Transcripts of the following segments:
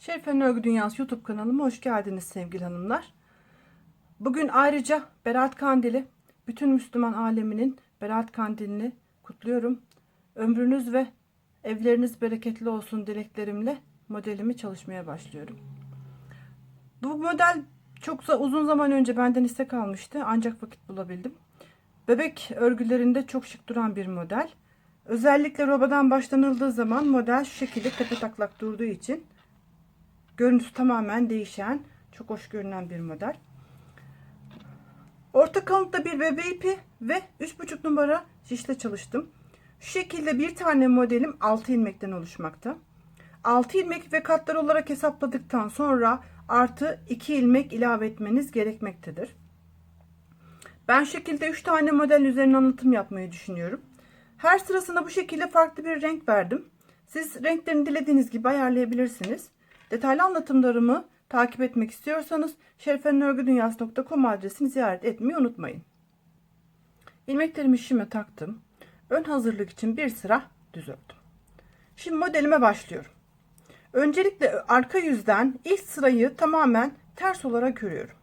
Şerifen Örgü Dünyası YouTube kanalıma hoş geldiniz sevgili hanımlar. Bugün ayrıca Berat Kandili, bütün Müslüman aleminin Berat Kandilini kutluyorum. Ömrünüz ve evleriniz bereketli olsun dileklerimle modelimi çalışmaya başlıyorum. Bu model çok uzun zaman önce benden istek almıştı ancak vakit bulabildim. Bebek örgülerinde çok şık duran bir model. Özellikle robadan başlanıldığı zaman model şu şekilde tepe taklak durduğu için görüntüsü tamamen değişen, çok hoş görünen bir model. Orta kalınlıkta bir bebe ipi ve 3,5 numara şişle çalıştım. Şu şekilde bir tane modelim 6 ilmekten oluşmakta. 6 ilmek ve katlar olarak hesapladıktan sonra artı 2 ilmek ilave etmeniz gerekmektedir. Ben şekilde 3 tane model üzerine anlatım yapmayı düşünüyorum. Her sırasında bu şekilde farklı bir renk verdim. Siz renklerini dilediğiniz gibi ayarlayabilirsiniz. Detaylı anlatımlarımı takip etmek istiyorsanız şerifenörgüdünyası.com adresini ziyaret etmeyi unutmayın. İlmeklerimi şişime taktım. Ön hazırlık için bir sıra düz ördüm. Şimdi modelime başlıyorum. Öncelikle arka yüzden ilk sırayı tamamen ters olarak örüyorum.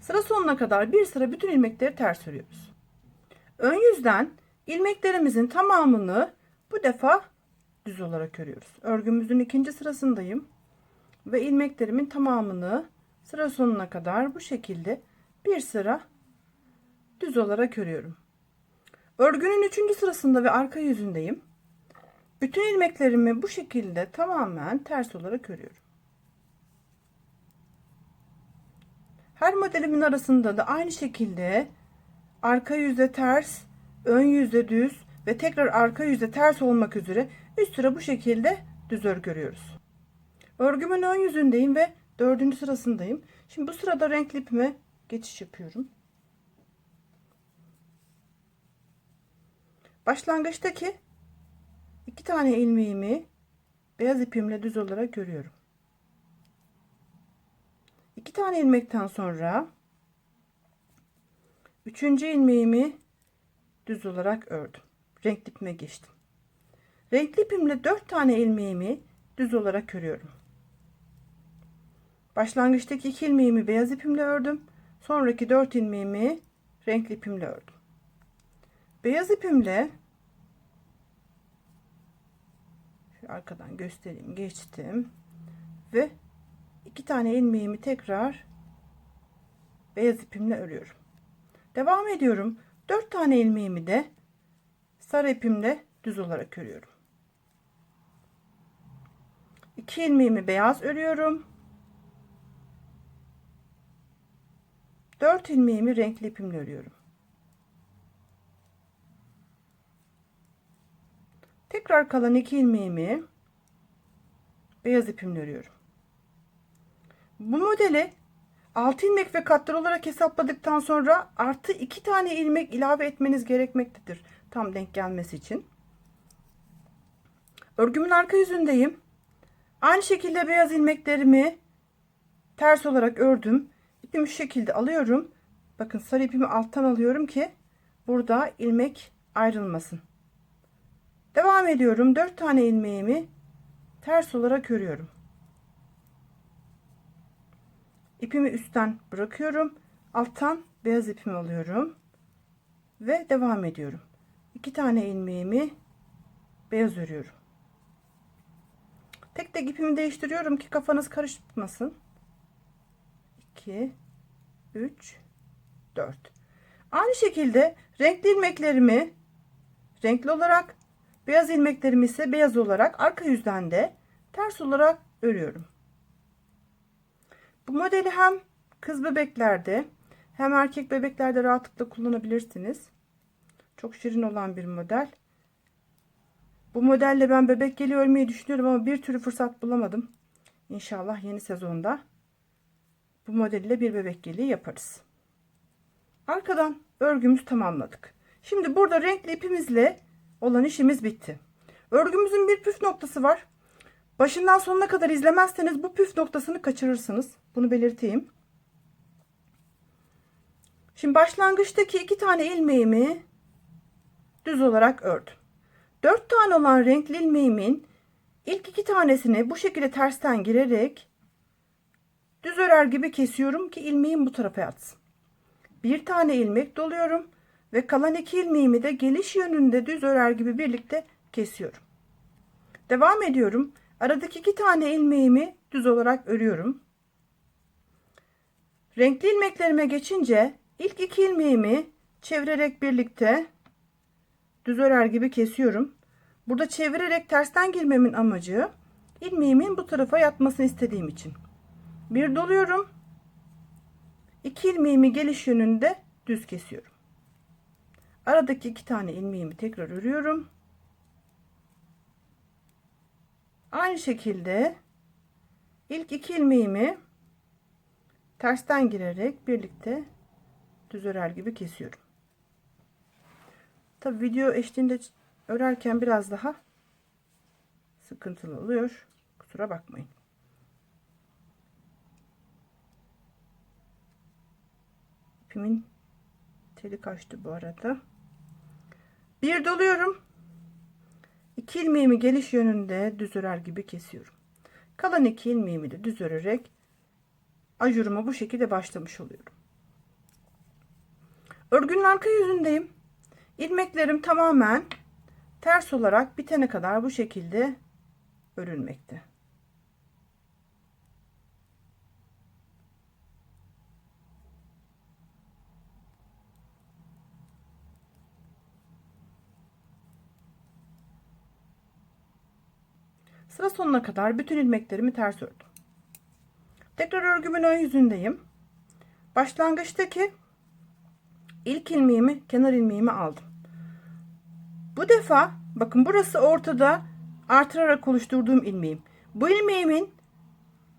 Sıra sonuna kadar bir sıra bütün ilmekleri ters örüyoruz. Ön yüzden ilmeklerimizin tamamını bu defa düz olarak örüyoruz. Örgümüzün ikinci sırasındayım ve ilmeklerimin tamamını sıra sonuna kadar bu şekilde bir sıra düz olarak örüyorum. Örgünün üçüncü sırasında ve arka yüzündeyim. Bütün ilmeklerimi bu şekilde tamamen ters olarak örüyorum. Her modelimin arasında da aynı şekilde arka yüzde ters, ön yüzde düz ve tekrar arka yüzde ters olmak üzere üst sıra bu şekilde düz örgü örüyoruz. Örgümün ön yüzündeyim ve dördüncü sırasındayım. Şimdi bu sırada renkli ipime geçiş yapıyorum. Başlangıçtaki iki tane ilmeğimi beyaz ipimle düz olarak örüyorum. İki tane ilmekten sonra üçüncü ilmeğimi düz olarak ördüm. Renkli ipime geçtim. Renkli ipimle dört tane ilmeğimi düz olarak örüyorum. Başlangıçtaki iki ilmeğimi beyaz ipimle ördüm. Sonraki dört ilmeğimi renkli ipimle ördüm. Beyaz ipimle arkadan göstereyim geçtim ve iki tane ilmeğimi tekrar beyaz ipimle örüyorum. Devam ediyorum. Dört tane ilmeğimi de sarı ipimle düz olarak örüyorum. İki ilmeğimi beyaz örüyorum. Dört ilmeğimi renkli ipimle örüyorum. Tekrar kalan iki ilmeğimi beyaz ipimle örüyorum. Bu modeli 6 ilmek ve katlar olarak hesapladıktan sonra artı 2 tane ilmek ilave etmeniz gerekmektedir. Tam denk gelmesi için. Örgümün arka yüzündeyim. Aynı şekilde beyaz ilmeklerimi ters olarak ördüm. İpimi şu şekilde alıyorum. Bakın sarı ipimi alttan alıyorum ki burada ilmek ayrılmasın. Devam ediyorum. 4 tane ilmeğimi ters olarak örüyorum. İpimi üstten bırakıyorum. Alttan beyaz ipimi alıyorum. Ve devam ediyorum. 2 tane ilmeğimi beyaz örüyorum. Tek tek ipimi değiştiriyorum ki kafanız karışmasın. 2 3 4 Aynı şekilde renkli ilmeklerimi renkli olarak beyaz ilmeklerimi ise beyaz olarak arka yüzden de ters olarak örüyorum. Bu modeli hem kız bebeklerde hem erkek bebeklerde rahatlıkla kullanabilirsiniz. Çok şirin olan bir model. Bu modelle ben bebek geli örmeyi düşünüyorum ama bir türlü fırsat bulamadım. İnşallah yeni sezonda bu modelle bir bebek geli yaparız. Arkadan örgümüzü tamamladık. Şimdi burada renkli ipimizle olan işimiz bitti. Örgümüzün bir püf noktası var. Başından sonuna kadar izlemezseniz bu püf noktasını kaçırırsınız. Bunu belirteyim. Şimdi başlangıçtaki iki tane ilmeğimi düz olarak ördüm. 4 tane olan renkli ilmeğimin ilk iki tanesini bu şekilde tersten girerek düz örer gibi kesiyorum ki ilmeğim bu tarafa yatsın. Bir tane ilmek doluyorum ve kalan iki ilmeğimi de geliş yönünde düz örer gibi birlikte kesiyorum. Devam ediyorum. Aradaki iki tane ilmeğimi düz olarak örüyorum. Renkli ilmeklerime geçince ilk iki ilmeğimi çevirerek birlikte düz örer gibi kesiyorum. Burada çevirerek tersten girmemin amacı ilmeğimin bu tarafa yatmasını istediğim için. Bir doluyorum. İki ilmeğimi geliş yönünde düz kesiyorum. Aradaki iki tane ilmeğimi tekrar örüyorum. Aynı şekilde ilk iki ilmeğimi tersten girerek birlikte düz örer gibi kesiyorum. Tabi video eşliğinde örerken biraz daha sıkıntılı oluyor. Kusura bakmayın. İpimin teli kaçtı bu arada. Bir doluyorum. İki ilmeğimi geliş yönünde düz örer gibi kesiyorum. Kalan iki ilmeğimi de düz örerek ajuruma bu şekilde başlamış oluyorum. Örgünün arka yüzündeyim. İlmeklerim tamamen ters olarak bitene kadar bu şekilde örülmekte. Sıra sonuna kadar bütün ilmeklerimi ters ördüm. Tekrar örgümün ön yüzündeyim. Başlangıçtaki ilk ilmeğimi, kenar ilmeğimi aldım. Bu defa bakın burası ortada artırarak oluşturduğum ilmeğim. Bu ilmeğimin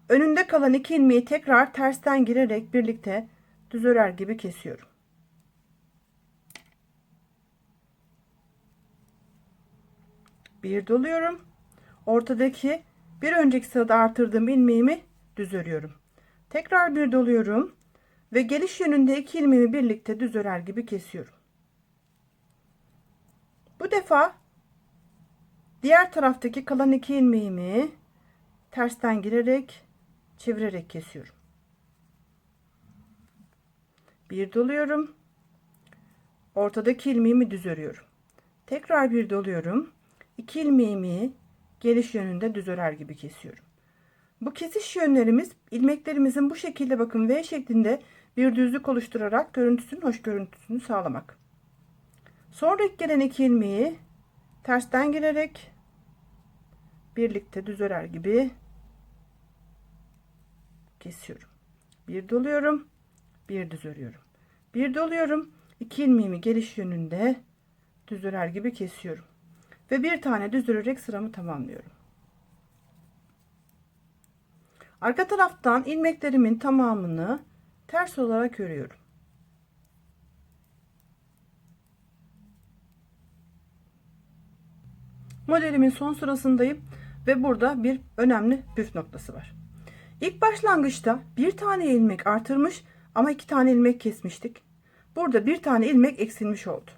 önünde kalan iki ilmeği tekrar tersten girerek birlikte düz örer gibi kesiyorum. Bir doluyorum. Ortadaki bir önceki sırada artırdığım ilmeğimi düz örüyorum. Tekrar bir doluyorum ve geliş yönünde iki ilmeğimi birlikte düz örer gibi kesiyorum. Bu defa diğer taraftaki kalan iki ilmeğimi tersten girerek çevirerek kesiyorum. Bir doluyorum. Ortadaki ilmeğimi düz örüyorum. Tekrar bir doluyorum. İki ilmeğimi geliş yönünde düz örer gibi kesiyorum. Bu kesiş yönlerimiz ilmeklerimizin bu şekilde bakın V şeklinde bir düzlük oluşturarak görüntüsünün hoş görüntüsünü sağlamak. Sonraki gelen iki ilmeği tersten girerek birlikte düz örer gibi kesiyorum. Bir doluyorum, bir düz örüyorum. Bir doluyorum, iki ilmeğimi geliş yönünde düz örer gibi kesiyorum. Ve bir tane düz örerek sıramı tamamlıyorum. Arka taraftan ilmeklerimin tamamını ters olarak örüyorum. Modelimin son sırasındayım ve burada bir önemli püf noktası var. İlk başlangıçta bir tane ilmek artırmış ama iki tane ilmek kesmiştik. Burada bir tane ilmek eksilmiş oldu.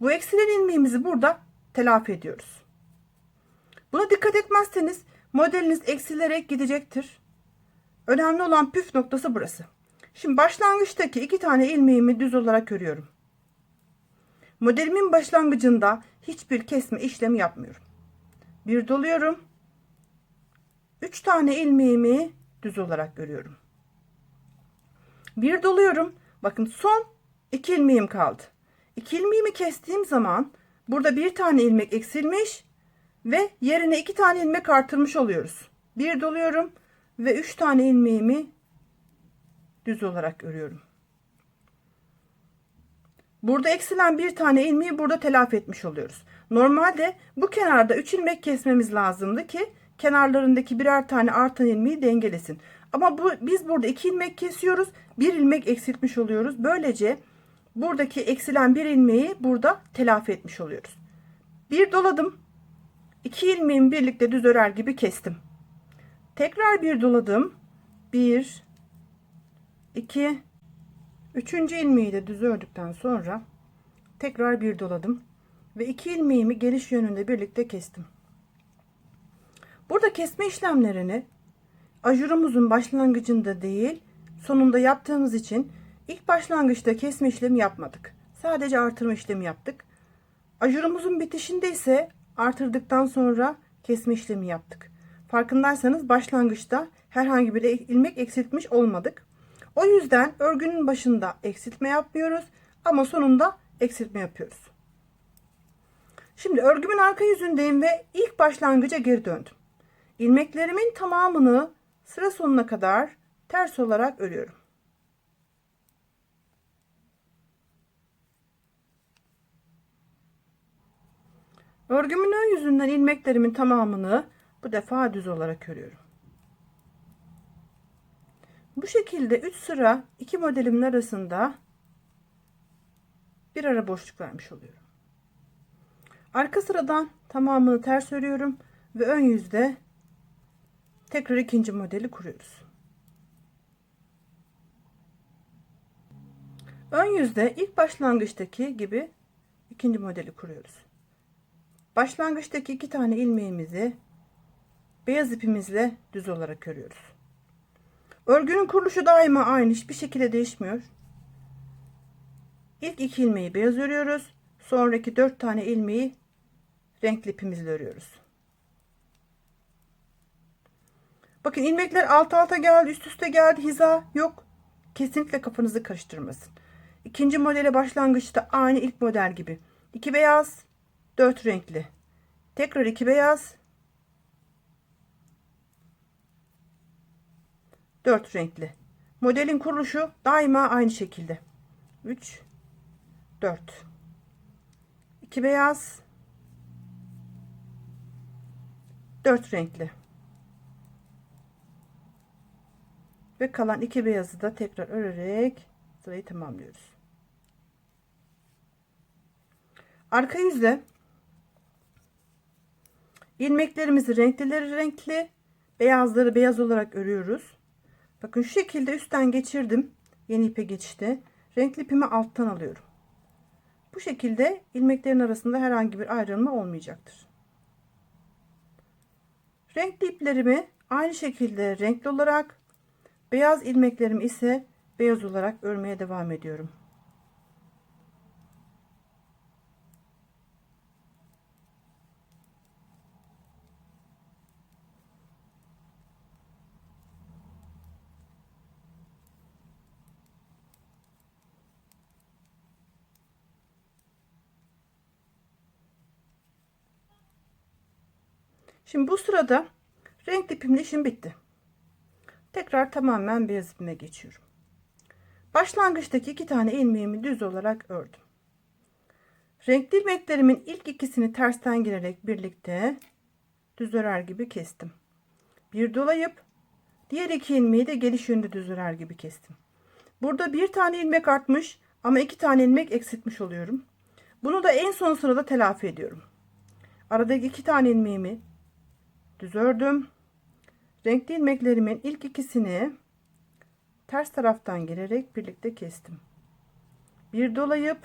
Bu eksilen ilmeğimizi burada telafi ediyoruz. Buna dikkat etmezseniz modeliniz eksilerek gidecektir. Önemli olan püf noktası burası. Şimdi başlangıçtaki iki tane ilmeğimi düz olarak örüyorum. Modelimin başlangıcında hiçbir kesme işlemi yapmıyorum. Bir doluyorum. Üç tane ilmeğimi düz olarak örüyorum. Bir doluyorum. Bakın son iki ilmeğim kaldı. İki ilmeğimi kestiğim zaman burada bir tane ilmek eksilmiş ve yerine iki tane ilmek artırmış oluyoruz. Bir doluyorum ve üç tane ilmeğimi düz olarak örüyorum. Burada eksilen bir tane ilmeği burada telafi etmiş oluyoruz. Normalde bu kenarda 3 ilmek kesmemiz lazımdı ki kenarlarındaki birer tane artan ilmeği dengelesin. Ama bu biz burada 2 ilmek kesiyoruz. Bir ilmek eksiltmiş oluyoruz. Böylece buradaki eksilen bir ilmeği burada telafi etmiş oluyoruz. Bir doladım. 2 ilmeğimi birlikte düz örer gibi kestim. Tekrar bir doladım. 1 2 Üçüncü ilmeği de düz ördükten sonra tekrar bir doladım. ve iki ilmeğimi geliş yönünde birlikte kestim. Burada kesme işlemlerini ajurumuzun başlangıcında değil sonunda yaptığımız için ilk başlangıçta kesme işlemi yapmadık. Sadece artırma işlemi yaptık. Ajurumuzun bitişinde ise artırdıktan sonra kesme işlemi yaptık. Farkındaysanız başlangıçta herhangi bir ilmek eksiltmiş olmadık. O yüzden örgünün başında eksiltme yapmıyoruz ama sonunda eksiltme yapıyoruz. Şimdi örgümün arka yüzündeyim ve ilk başlangıca geri döndüm. İlmeklerimin tamamını sıra sonuna kadar ters olarak örüyorum. Örgümün ön yüzünden ilmeklerimin tamamını bu defa düz olarak örüyorum. Bu şekilde 3 sıra iki modelimin arasında bir ara boşluk vermiş oluyorum. Arka sıradan tamamını ters örüyorum ve ön yüzde tekrar ikinci modeli kuruyoruz. Ön yüzde ilk başlangıçtaki gibi ikinci modeli kuruyoruz. Başlangıçtaki iki tane ilmeğimizi beyaz ipimizle düz olarak örüyoruz. Örgünün kuruluşu daima aynı hiçbir şekilde değişmiyor. İlk iki ilmeği beyaz örüyoruz. Sonraki dört tane ilmeği renkli ipimizle örüyoruz. Bakın ilmekler alt alta geldi, üst üste geldi, hiza yok. Kesinlikle kafanızı karıştırmasın. İkinci modele başlangıçta aynı ilk model gibi. İki beyaz, dört renkli. Tekrar iki beyaz, dört renkli. Modelin kuruluşu daima aynı şekilde. 3 4 2 beyaz 4 renkli. Ve kalan iki beyazı da tekrar örerek sırayı tamamlıyoruz. Arka yüzde ilmeklerimizi renklileri renkli, beyazları beyaz olarak örüyoruz. Bakın şu şekilde üstten geçirdim. Yeni ipe geçti. Renkli ipimi alttan alıyorum. Bu şekilde ilmeklerin arasında herhangi bir ayrılma olmayacaktır. Renkli iplerimi aynı şekilde renkli olarak, beyaz ilmeklerimi ise beyaz olarak örmeye devam ediyorum. Şimdi bu sırada renk ipimle işim bitti. Tekrar tamamen beyaz ipime geçiyorum. Başlangıçtaki iki tane ilmeğimi düz olarak ördüm. Renkli ilmeklerimin ilk ikisini tersten girerek birlikte düz örer gibi kestim. Bir dolayıp diğer iki ilmeği de geliş yönünde düz örer gibi kestim. Burada bir tane ilmek artmış ama iki tane ilmek eksiltmiş oluyorum. Bunu da en son sırada telafi ediyorum. Aradaki iki tane ilmeğimi düz ördüm. Renkli ilmeklerimin ilk ikisini ters taraftan girerek birlikte kestim. Bir dolayıp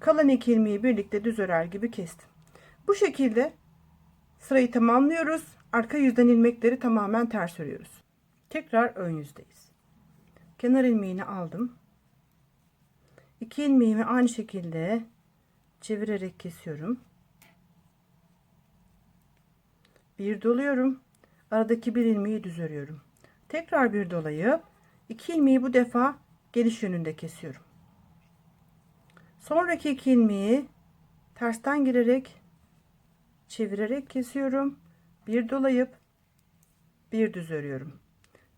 kalan iki ilmeği birlikte düz örer gibi kestim. Bu şekilde sırayı tamamlıyoruz. Arka yüzden ilmekleri tamamen ters örüyoruz. Tekrar ön yüzdeyiz. Kenar ilmeğini aldım. İki ilmeğimi aynı şekilde çevirerek kesiyorum. Bir doluyorum. Aradaki bir ilmeği düz örüyorum. Tekrar bir dolayıp iki ilmeği bu defa geliş yönünde kesiyorum. Sonraki iki ilmeği tersten girerek çevirerek kesiyorum. Bir dolayıp bir düz örüyorum.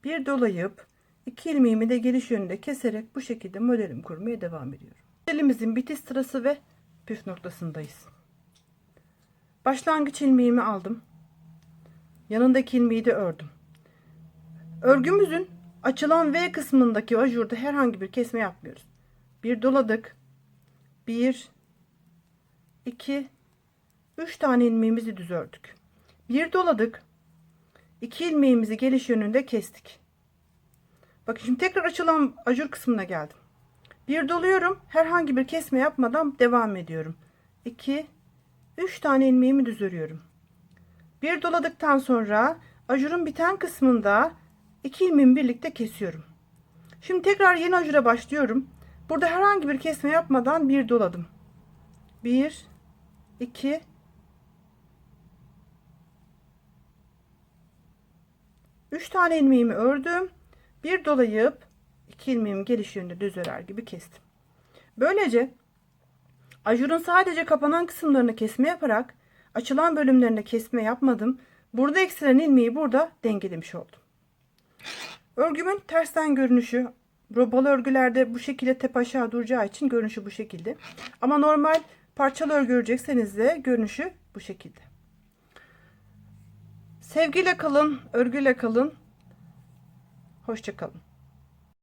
Bir dolayıp iki ilmeğimi de geliş yönünde keserek bu şekilde modelim kurmaya devam ediyorum. Modelimizin bitiş sırası ve püf noktasındayız. Başlangıç ilmeğimi aldım. Yanındaki ilmeği de ördüm. Örgümüzün açılan V kısmındaki ajurda herhangi bir kesme yapmıyoruz. Bir doladık. Bir, iki, üç tane ilmeğimizi düz ördük. Bir doladık. İki ilmeğimizi geliş yönünde kestik. Bakın şimdi tekrar açılan ajur kısmına geldim. Bir doluyorum. Herhangi bir kesme yapmadan devam ediyorum. 2 3 tane ilmeğimi düz örüyorum. Bir doladıktan sonra ajurun biten kısmında 2 ilmeğimi birlikte kesiyorum. Şimdi tekrar yeni ajura başlıyorum. Burada herhangi bir kesme yapmadan bir doladım. 1 2 3 tane ilmeğimi ördüm. Bir dolayıp 2 ilmeğimi geliş yönünde düz örer gibi kestim. Böylece ajurun sadece kapanan kısımlarını kesme yaparak açılan bölümlerine kesme yapmadım. Burada eksilen ilmeği burada dengelemiş oldum. Örgümün tersten görünüşü robalı örgülerde bu şekilde tep aşağı duracağı için görünüşü bu şekilde. Ama normal parçalı örgü örecekseniz de görünüşü bu şekilde. Sevgiyle kalın, örgüyle kalın. Hoşça kalın.